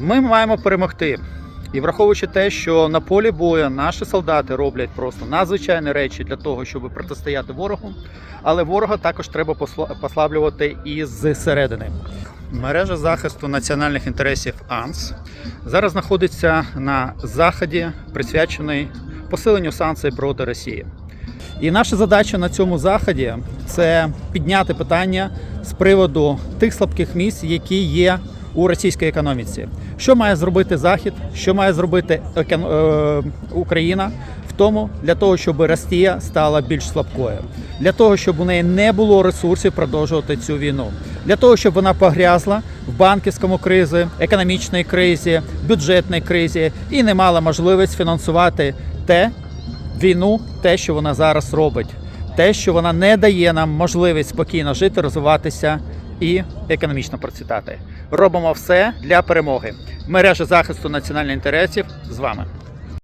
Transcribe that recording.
Ми маємо перемогти. І враховуючи те, що на полі бою наші солдати роблять просто надзвичайні речі для того, щоб протистояти ворогу, але ворога також треба послаблювати із середини. Мережа захисту національних інтересів АНС зараз знаходиться на заході, присвячений посиленню санкцій проти Росії. І наша задача на цьому заході це підняти питання з приводу тих слабких місць, які є у російській економіці. Що має зробити Захід, що має зробити е, Україна? В тому для того, щоб Росія стала більш слабкою, для того, щоб у неї не було ресурсів продовжувати цю війну, для того, щоб вона погрязла в банківському кризі, економічній кризі, бюджетній кризі і не мала можливість фінансувати те, війну, те, що вона зараз робить, те, що вона не дає нам можливість спокійно жити, розвиватися і економічно процвітати. Робимо все для перемоги. Мережа захисту національних інтересів з вами.